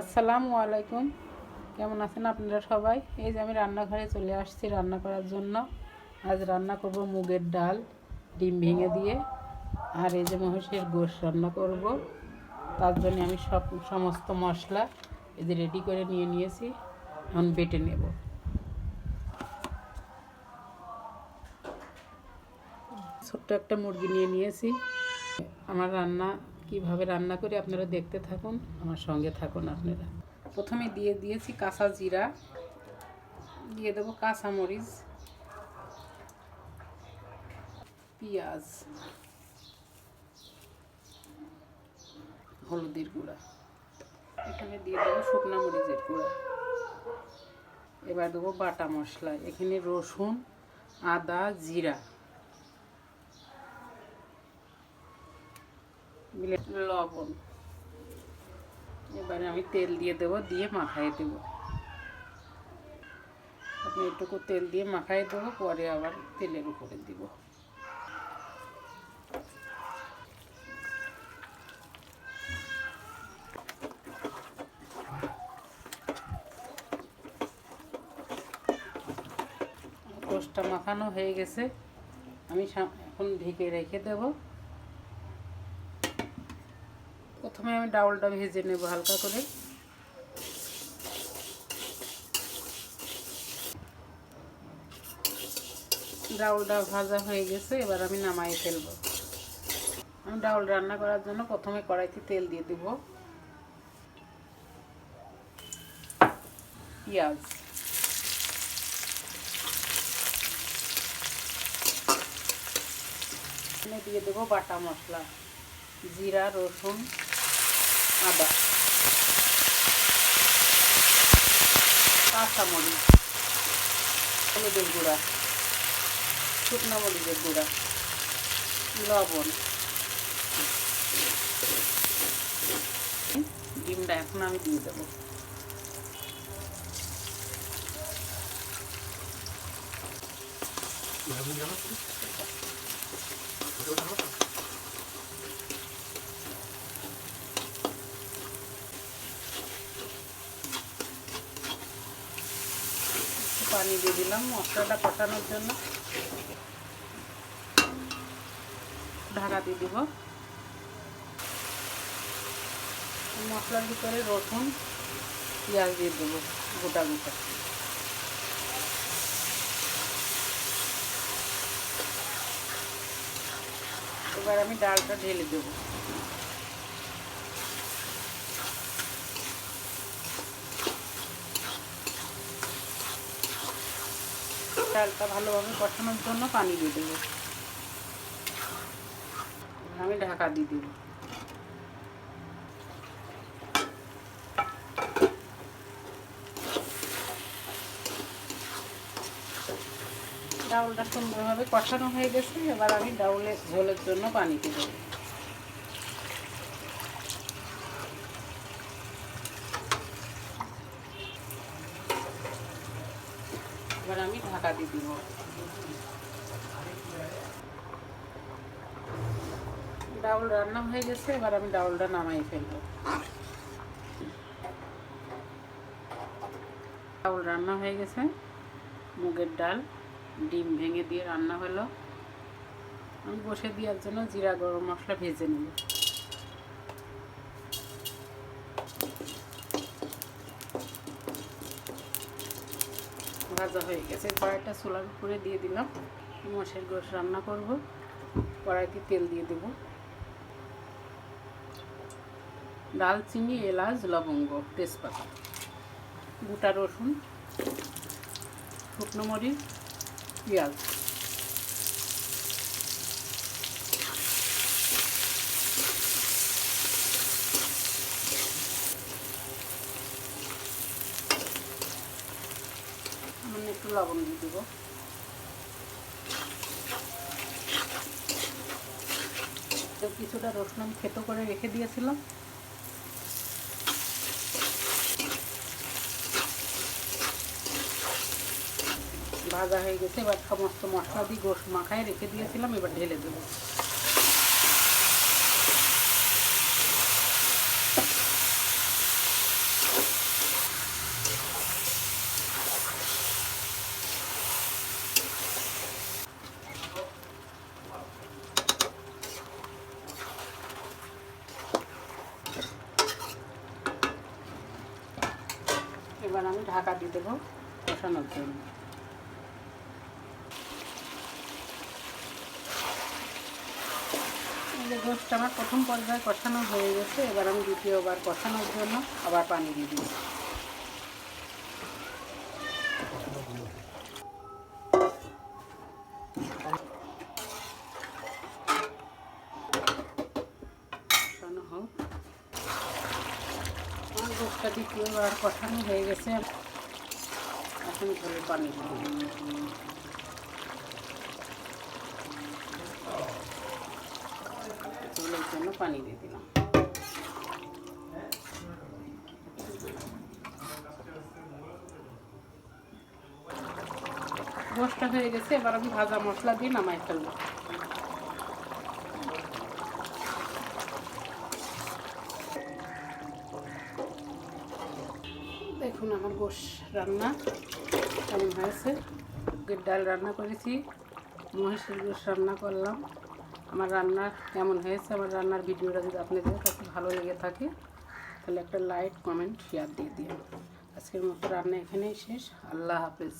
আসসালামু আলাইকুম। কেমন আছেন আপনারা সবাই? এই যে আমি রান্নাঘরে চলে আসছি রান্না করার জন্য। আজ রান্না করব মুগের ডাল, ডিম ভেঙে দিয়ে। আর এই যে মহিষের গোশ রান্না করব। তার জন্য আমি সব সমস্ত মশলা এই যে রেডি করে নিয়ে নিয়েছি। এখন বেটে নেব। ছোট্ট একটা মুরগি নিয়ে নিয়েছি। আমার রান্না কীভাবে রান্না করি আপনারা দেখতে থাকুন, আমার সঙ্গে থাকুন আপনারা। প্রথমে দিয়ে দিয়েছি কাঁচা জিরা, দিয়ে দেবো কাঁচা মরিচ পেঁয়াজ, হলুদের গুঁড়া। এখানে দিয়ে দেবো শুকনা মরিচের গুঁড়া। এবার দেবো বাটা মশলা, এখানে রসুন, আদা, জিরা। লবণ। এবারে আমি তেল দিয়ে দেব, দিয়ে মাখাই দেব। আপনি এটুকু তেল দিয়ে মাখাই দেবো, পরে আবার তেলের উপরে দিব। টোস্টটা মাখানো হয়ে গেছে। আমি এখন ঢেকে রেখে দেবো। প্রথমে আমি ডাউলটা ভেজে নেব হালকা করে। ডাউলটা ভাজা হয়ে গেছে, এবার আমি নামাই ফেলব। আমি ডাউল রান্না করার জন্য প্রথমে কড়াইতে তেল দিয়ে দেব। পেঁয়াজ। দিয়ে দেবো বাটা মশলা, জিরা, রসুন। আদা। কাঁচামরিচ হলুদের গুঁড়া। শুকনো মরিচের গুঁড়া। লবণ। ডিমটা এখন আমি দিয়ে দেবো। একটু পানি দিয়ে দিলাম, মশলাটা কষানোর জন্য। ঢাকা দিয়ে দিব। মশলার ভিতরে রসুন, পেঁয়াজ দিয়ে দেবো, গোটা গোটা। এবার আমি ডালটা ঢেলে দেবো। ডালটা ভালোভাবে কষানোর জন্য পানি দিয়ে দেবো। আমি ঢাকা দিয়ে দেবো। ডাউলটা সুন্দরভাবে কষানো হয়ে গেছে, এবার আমি ডাউলের ঝোলের জন্য পানি দিয়ে দেবো। এবার আমি ঢাকা দিয়ে দিব। ডাউল রান্না হয়ে গেছে, এবার আমি ডাউলটা নামাই ফেলব। ডাউল রান্না হয়ে গেছে, মুগের ডাল, ডিম ভেঙে দিয়ে রান্না হলো। আমি বসে দেওয়ার জন্য জিরা, গরম মশলা ভেজে নেব। ভাজা হয়ে গেছে। কড়াইটা চুলার উপরে দিয়ে দিলাম। মোষের গোশ রান্না করব। কড়াইতে তেল দিয়ে দেব। ডালচিনি, এলাচ, লবঙ্গ, তেজপাতা, গোটা রসুন, শুকনো মরিচ, পেঁয়াজ। একটু লবণ দিয়ে দেবো। কিছুটা রসুন আমি খেতো করে রেখে দিয়েছিলাম। ভাজা হয়ে গেছে, এবার সমস্ত মশলা দিয়ে গোশ মাখায় রেখে দিয়েছিলাম, এবার ঢেলে দেবো। এবার আমি ঢাকা দিয়ে দেবো কষানোর জন্য। গোষ্ঠটা আমার প্রথম পর্যায়ে কষানো হয়ে গেছে, এবার আমি দ্বিতীয়বার কষানোর জন্য আবার পানি দিয়ে দিই কষানো হোক আমার গোষ্ঠটা দ্বিতীয়বার কষানো হয়ে গেছে। এখন ঝোলের পানি ঝোলের জন্য পানি দিয়ে দিলাম। গোষ্ঠটা হয়ে গেছে, এবার আমি ভাজা মশলা দিয়ে নামাই ফেলব। দেখুন আমার গোশ রান্না কেমন হয়েছে? মুগের ডাল রান্না করেছি মহেশের গোশ রান্না করলাম। আমার রান্না কেমন হয়েছে? আমার রান্নার ভিডিওটা যদি আপনাদের কাছে ভালো লেগে থাকে, তাহলে একটা লাইক, কমেন্ট শেয়ার দিয়ে দিন আজকের মতো রান্না এখানেই শেষ। আল্লাহ হাফেজ।